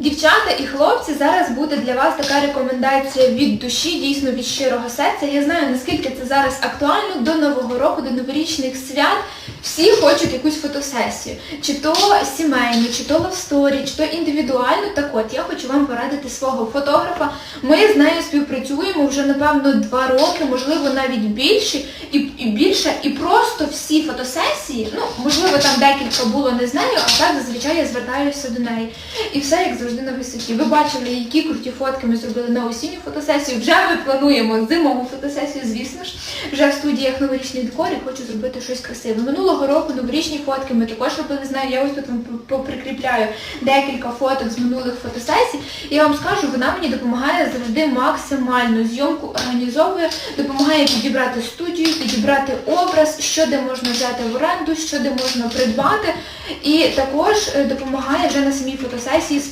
Дівчата і хлопці, зараз буде для вас така рекомендація від душі, дійсно від щирого серця. Я знаю, наскільки це зараз актуально до Нового року, до новорічних свят. Всі хочуть якусь фотосесію, чи то сімейну, чи то лавсторі, чи то індивідуальну. Так от, я хочу вам порадити свого фотографа. Ми з нею співпрацюємо вже, напевно, два роки, можливо, навіть більше, і, і більше, і просто всі фотосесії, ну, можливо, там декілька було не з нею, а так зазвичай я звертаюся до неї. І все як завжди на висоті. Ви бачили, які круті фотки ми зробили на осінню фотосесію. Вже ми плануємо зимову фотосесію, звісно ж. Вже в студіях новорічний декор і хочу зробити щось красиве. Минулого року новорічні фотки ми також робили з нею. Я ось тут вам поприкріпляю декілька фоток з минулих фотосесій. Я вам скажу, вона мені допомагає завжди максимально. Зйомку організовує, допомагає підібрати студію, підібрати образ, що де можна взяти в оренду, що де можна придбати. І також е, допомагає вже на самій фотосесії з